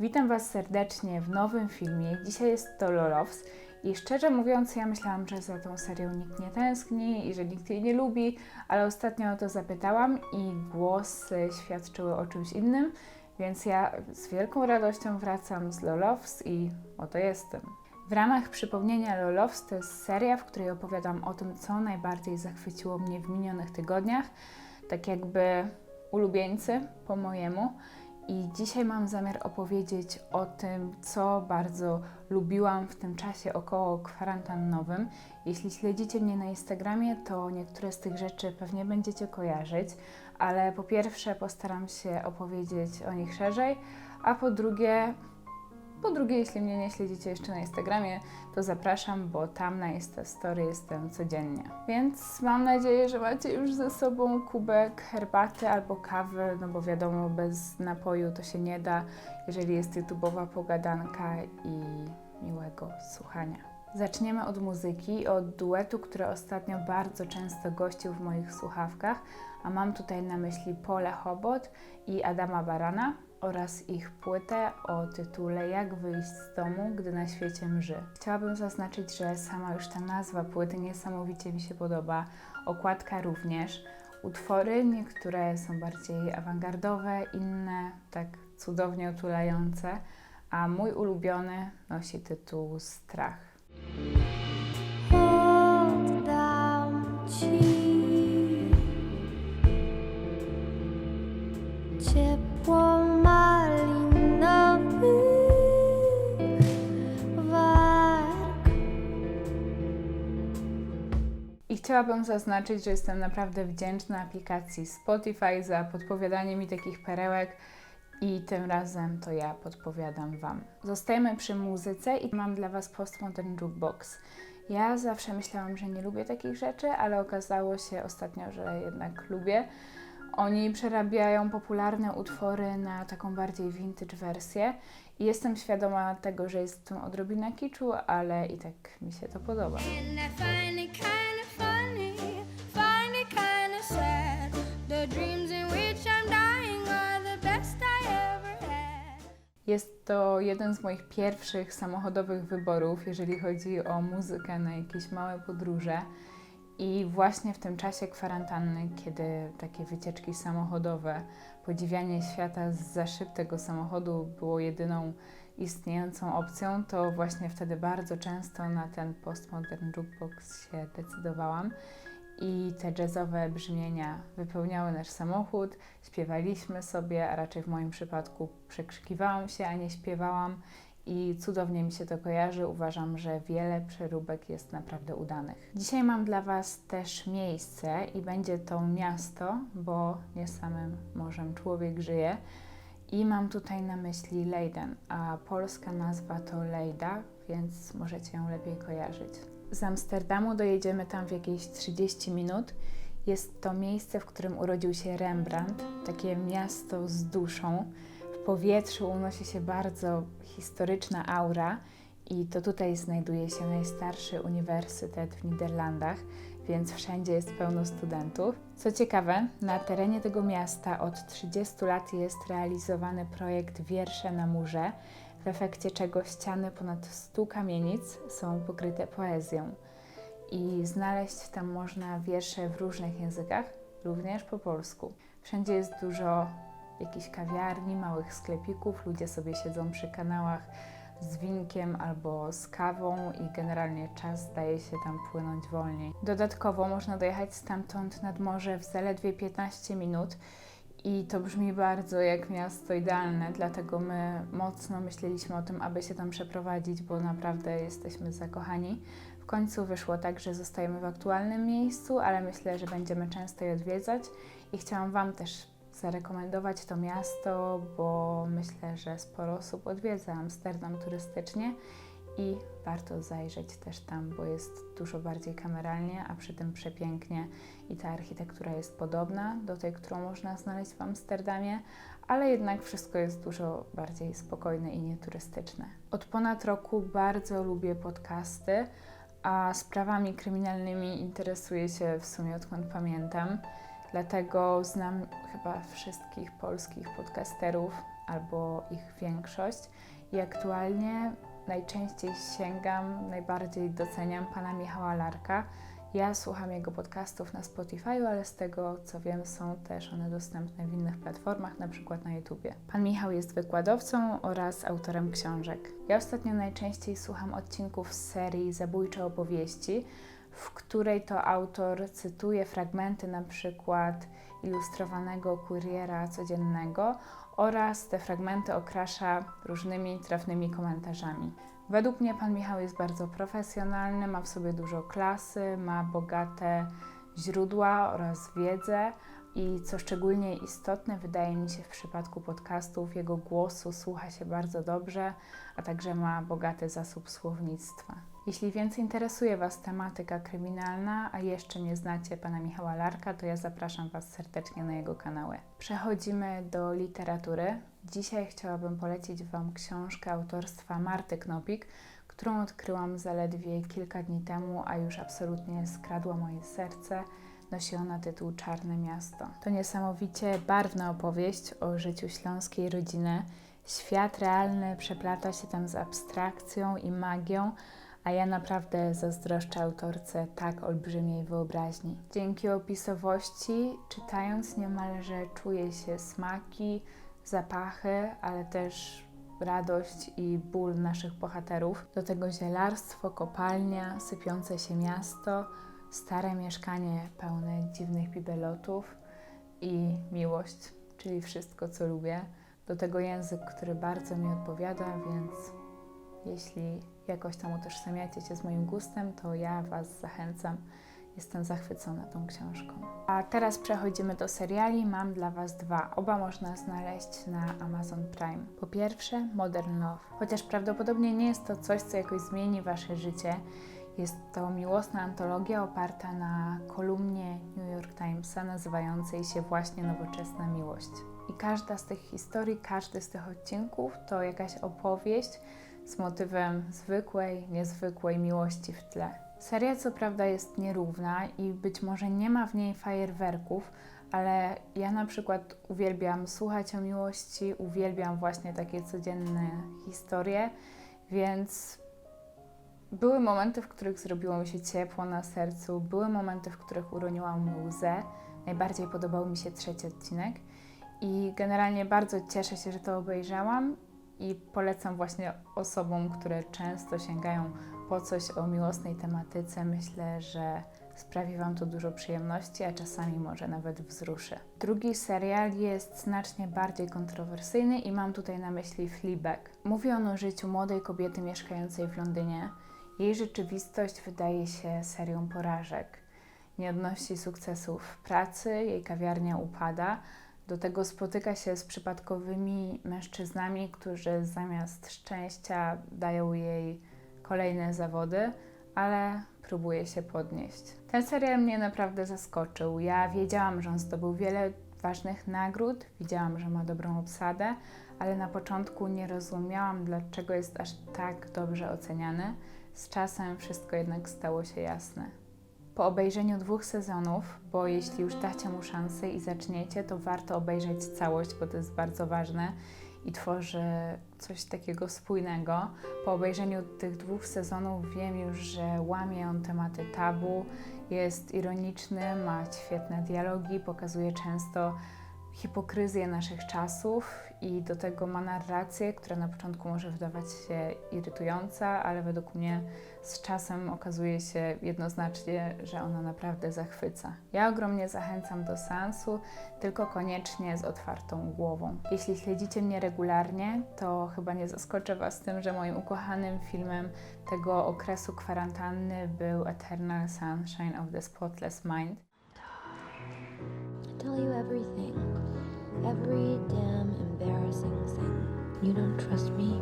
Witam Was serdecznie w nowym filmie. Dzisiaj jest to Lolows i szczerze mówiąc, ja myślałam, że za tą serią nikt nie tęskni i że nikt jej nie lubi, ale ostatnio o to zapytałam i głosy świadczyły o czymś innym, więc ja z wielką radością wracam z Lolows i oto jestem. W ramach przypomnienia Lolows to jest seria, w której opowiadam o tym, co najbardziej zachwyciło mnie w minionych tygodniach, tak jakby ulubieńcy po mojemu. I dzisiaj mam zamiar opowiedzieć o tym, co bardzo lubiłam w tym czasie około kwarantannowym. Jeśli śledzicie mnie na Instagramie, to niektóre z tych rzeczy pewnie będziecie kojarzyć, ale po pierwsze postaram się opowiedzieć o nich szerzej, a po drugie po drugie, jeśli mnie nie śledzicie jeszcze na Instagramie, to zapraszam, bo tam na Insta Story jestem codziennie. Więc mam nadzieję, że macie już ze sobą kubek herbaty albo kawy, no bo wiadomo, bez napoju to się nie da, jeżeli jest YouTube'owa pogadanka i miłego słuchania. Zaczniemy od muzyki, od duetu, który ostatnio bardzo często gościł w moich słuchawkach, a mam tutaj na myśli Pole Hobot i Adama Barana oraz ich płytę o tytule Jak wyjść z domu, gdy na świecie mrzy. Chciałabym zaznaczyć, że sama już ta nazwa płyty niesamowicie mi się podoba, okładka również. Utwory niektóre są bardziej awangardowe, inne tak cudownie otulające, a mój ulubiony nosi tytuł Strach. Oddam ci chciałabym zaznaczyć, że jestem naprawdę wdzięczna aplikacji Spotify za podpowiadanie mi takich perełek i tym razem to ja podpowiadam Wam. Zostajemy przy muzyce i mam dla Was Postmodern Jukebox. Ja zawsze myślałam, że nie lubię takich rzeczy, ale okazało się ostatnio, że jednak lubię. Oni przerabiają popularne utwory na taką bardziej vintage wersję i jestem świadoma tego, że jest w tym odrobina kiczu, ale i tak mi się to podoba. Jest to jeden z moich pierwszych samochodowych wyborów, jeżeli chodzi o muzykę na jakieś małe podróże. I właśnie w tym czasie kwarantanny, kiedy takie wycieczki samochodowe, podziwianie świata z za szyb tego samochodu było jedyną istniejącą opcją, to właśnie wtedy bardzo często na ten postmodern jukebox się decydowałam. I te jazzowe brzmienia wypełniały nasz samochód, śpiewaliśmy sobie, a raczej w moim przypadku przekrzykiwałam się, a nie śpiewałam. I cudownie mi się to kojarzy. Uważam, że wiele przeróbek jest naprawdę udanych. Dzisiaj mam dla Was też miejsce i będzie to miasto, bo nie samym morzem człowiek żyje. I mam tutaj na myśli Leiden, a polska nazwa to Lejda, więc możecie ją lepiej kojarzyć. Z Amsterdamu dojedziemy tam w jakieś 30 minut. Jest to miejsce, w którym urodził się Rembrandt, takie miasto z duszą. W powietrzu unosi się bardzo historyczna aura i to tutaj znajduje się najstarszy uniwersytet w Niderlandach, więc wszędzie jest pełno studentów. Co ciekawe, na terenie tego miasta od 30 lat jest realizowany projekt Wiersze na murze, w efekcie czego ściany ponad 100 kamienic są pokryte poezją. I znaleźć tam można wiersze w różnych językach, również po polsku. Wszędzie jest dużo jakichś kawiarni, małych sklepików, ludzie sobie siedzą przy kanałach z winkiem albo z kawą i generalnie czas zdaje się tam płynąć wolniej. Dodatkowo można dojechać stamtąd nad morze w zaledwie 15 minut i to brzmi bardzo jak miasto idealne, dlatego my mocno myśleliśmy o tym, aby się tam przeprowadzić, bo naprawdę jesteśmy zakochani. W końcu wyszło tak, że zostajemy w aktualnym miejscu, ale myślę, że będziemy często je odwiedzać i chciałam Wam też zarekomendować to miasto, bo myślę, że sporo osób odwiedza Amsterdam turystycznie i warto zajrzeć też tam, bo jest dużo bardziej kameralnie, a przy tym przepięknie i ta architektura jest podobna do tej, którą można znaleźć w Amsterdamie, ale jednak wszystko jest dużo bardziej spokojne i nieturystyczne. Od ponad roku bardzo lubię podcasty, a sprawami kryminalnymi interesuję się w sumie odkąd pamiętam. Dlatego znam chyba wszystkich polskich podcasterów albo ich większość i aktualnie najczęściej sięgam, najbardziej doceniam pana Michała Larka. Ja słucham jego podcastów na Spotify, ale z tego co wiem, są też one dostępne w innych platformach, na przykład na YouTubie. Pan Michał jest wykładowcą oraz autorem książek. Ja ostatnio najczęściej słucham odcinków z serii Zabójcze opowieści, w której to autor cytuje fragmenty na przykład ilustrowanego kuriera codziennego oraz te fragmenty okrasza różnymi trafnymi komentarzami. Według mnie pan Michał jest bardzo profesjonalny, ma w sobie dużo klasy, ma bogate źródła oraz wiedzę i co szczególnie istotne, wydaje mi się w przypadku podcastów, jego głosu słucha się bardzo dobrze, a także ma bogaty zasób słownictwa. Jeśli więc interesuje Was tematyka kryminalna, a jeszcze nie znacie pana Michała Larka, to ja zapraszam Was serdecznie na jego kanały. Przechodzimy do literatury. Dzisiaj chciałabym polecić Wam książkę autorstwa Marty Knopik, którą odkryłam zaledwie kilka dni temu, a już absolutnie skradła moje serce. Nosi ona tytuł Czarne Miasto. To niesamowicie barwna opowieść o życiu śląskiej rodziny. Świat realny przeplata się tam z abstrakcją i magią, a ja naprawdę zazdroszczę autorce tak olbrzymiej wyobraźni. Dzięki opisowości, czytając niemalże czuje się smaki, zapachy, ale też radość i ból naszych bohaterów. Do tego zielarstwo, kopalnia, sypiące się miasto, stare mieszkanie pełne dziwnych bibelotów i miłość, czyli wszystko, co lubię. Do tego język, który bardzo mi odpowiada, więc jeśli jakoś tam utożsamiacie się z moim gustem, to ja Was zachęcam. Jestem zachwycona tą książką. A teraz przechodzimy do seriali. Mam dla Was dwa. Oba można znaleźć na Amazon Prime. Po pierwsze, Modern Love. Chociaż prawdopodobnie nie jest to coś, co jakoś zmieni Wasze życie, jest to miłosna antologia oparta na kolumnie New York Timesa nazywającej się właśnie Nowoczesna Miłość. I każda z tych historii, każdy z tych odcinków to jakaś opowieść z motywem zwykłej, niezwykłej miłości w tle. Seria co prawda jest nierówna i być może nie ma w niej fajerwerków, ale ja na przykład uwielbiam słuchać o miłości, uwielbiam właśnie takie codzienne historie, więc były momenty, w których zrobiło mi się ciepło na sercu, były momenty, w których uroniłam łzę. Najbardziej podobał mi się trzeci odcinek i generalnie bardzo cieszę się, że to obejrzałam i polecam właśnie osobom, które często sięgają po coś o miłosnej tematyce. Myślę, że sprawi Wam to dużo przyjemności, a czasami może nawet wzruszy. Drugi serial jest znacznie bardziej kontrowersyjny i mam tutaj na myśli Fleabag. Mówi on o życiu młodej kobiety mieszkającej w Londynie. Jej rzeczywistość wydaje się serią porażek. Nie odnosi sukcesów w pracy, jej kawiarnia upada, do tego spotyka się z przypadkowymi mężczyznami, którzy zamiast szczęścia dają jej kolejne zawody, ale próbuje się podnieść. Ten serial mnie naprawdę zaskoczył. Ja wiedziałam, że on zdobył wiele ważnych nagród, widziałam, że ma dobrą obsadę, ale na początku nie rozumiałam, dlaczego jest aż tak dobrze oceniany. Z czasem wszystko jednak stało się jasne. Po obejrzeniu dwóch sezonów, bo jeśli już dacie mu szansę i zaczniecie, to warto obejrzeć całość, bo to jest bardzo ważne i tworzy coś takiego spójnego. Po obejrzeniu tych dwóch sezonów wiem już, że łamie on tematy tabu, jest ironiczny, ma świetne dialogi, pokazuje często hipokryzję naszych czasów i do tego ma narrację, która na początku może wydawać się irytująca, ale według mnie z czasem okazuje się jednoznacznie, że ona naprawdę zachwyca. Ja ogromnie zachęcam do seansu, tylko koniecznie z otwartą głową. Jeśli śledzicie mnie regularnie, to chyba nie zaskoczę Was tym, że moim ukochanym filmem tego okresu kwarantanny był Eternal Sunshine of the Spotless Mind. I tell you everything. Every damn embarrassing thing. You don't trust me?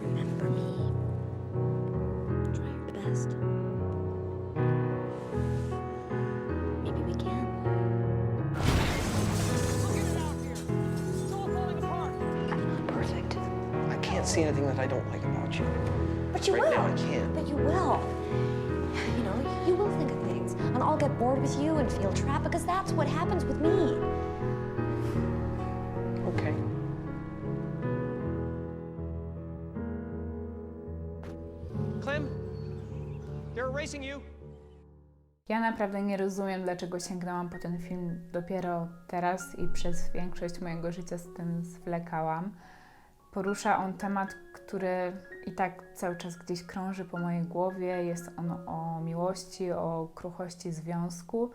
Remember me. Try your best. Maybe we can. Perfect. I can't see anything that I don't like about you. But you Right will. now, I can't. But you will. You know, you will think of things. And I'll get bored with you and feel trapped because that's what happens with me. Okay. Clem, they're erasing you. Ja naprawdę nie rozumiem, dlaczego sięgnęłam po ten film dopiero teraz i przez większość mojego życia z tym zwlekałam. Porusza on temat, który i tak cały czas gdzieś krąży po mojej głowie. Jest on o miłości, o kruchości związku,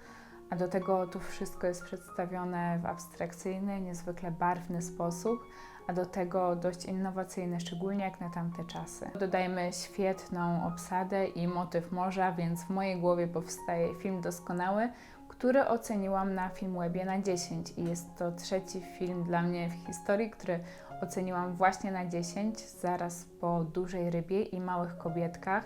a do tego to wszystko jest przedstawione w abstrakcyjny, niezwykle barwny sposób, a do tego dość innowacyjny, szczególnie jak na tamte czasy. Dodajmy świetną obsadę i motyw morza, więc w mojej głowie powstaje film doskonały, który oceniłam na Filmwebie na 10 i jest to trzeci film dla mnie w historii, który oceniłam właśnie na 10, zaraz po Dużej Rybie i Małych Kobietkach,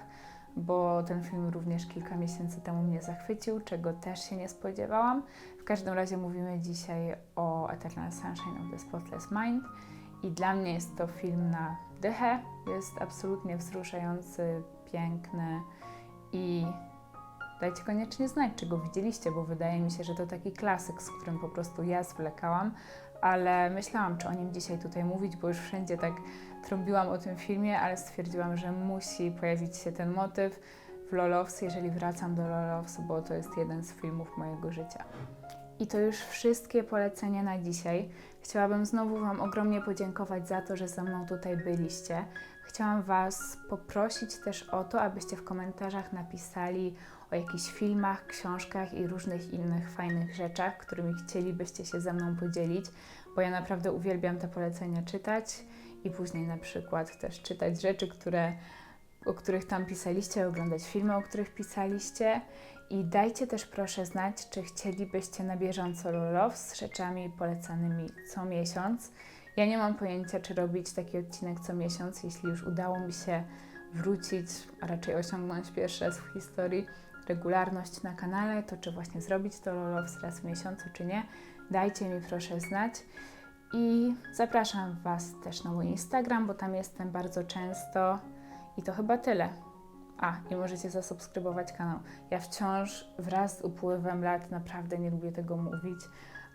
bo ten film również kilka miesięcy temu mnie zachwycił, czego też się nie spodziewałam. W każdym razie mówimy dzisiaj o Eternal Sunshine of the Spotless Mind i dla mnie jest to film na dychę. Jest absolutnie wzruszający, piękny i dajcie koniecznie znać, czy go widzieliście, bo wydaje mi się, że to taki klasyk, z którym po prostu ja zwlekałam, ale myślałam, czy o nim dzisiaj tutaj mówić, bo już wszędzie tak trąbiłam o tym filmie, ale stwierdziłam, że musi pojawić się ten motyw w Lolows, jeżeli wracam do Lolows, bo to jest jeden z filmów mojego życia. I to już wszystkie polecenia na dzisiaj. Chciałabym znowu Wam ogromnie podziękować za to, że ze mną tutaj byliście. Chciałam Was poprosić też o to, abyście w komentarzach napisali o jakichś filmach, książkach i różnych innych fajnych rzeczach, którymi chcielibyście się ze mną podzielić, bo ja naprawdę uwielbiam te polecenia czytać i później na przykład też czytać rzeczy, które, o których tam pisaliście, oglądać filmy, o których pisaliście. I dajcie też proszę znać, czy chcielibyście na bieżąco love z rzeczami polecanymi co miesiąc. Ja nie mam pojęcia, czy robić taki odcinek co miesiąc, jeśli już udało mi się wrócić, a raczej osiągnąć pierwszy raz w historii regularność na kanale, to czy właśnie zrobić to love raz w miesiącu, czy nie. Dajcie mi proszę znać. I zapraszam Was też na mój Instagram, bo tam jestem bardzo często. I to chyba tyle. A, i możecie zasubskrybować kanał. Ja wciąż wraz z upływem lat naprawdę nie lubię tego mówić,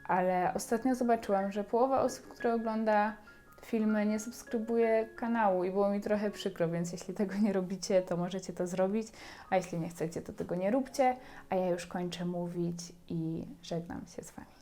ale ostatnio zobaczyłam, że połowa osób, które ogląda filmy, nie subskrybuje kanału i było mi trochę przykro, więc jeśli tego nie robicie, to możecie to zrobić, a jeśli nie chcecie, to tego nie róbcie, a ja już kończę mówić i żegnam się z Wami.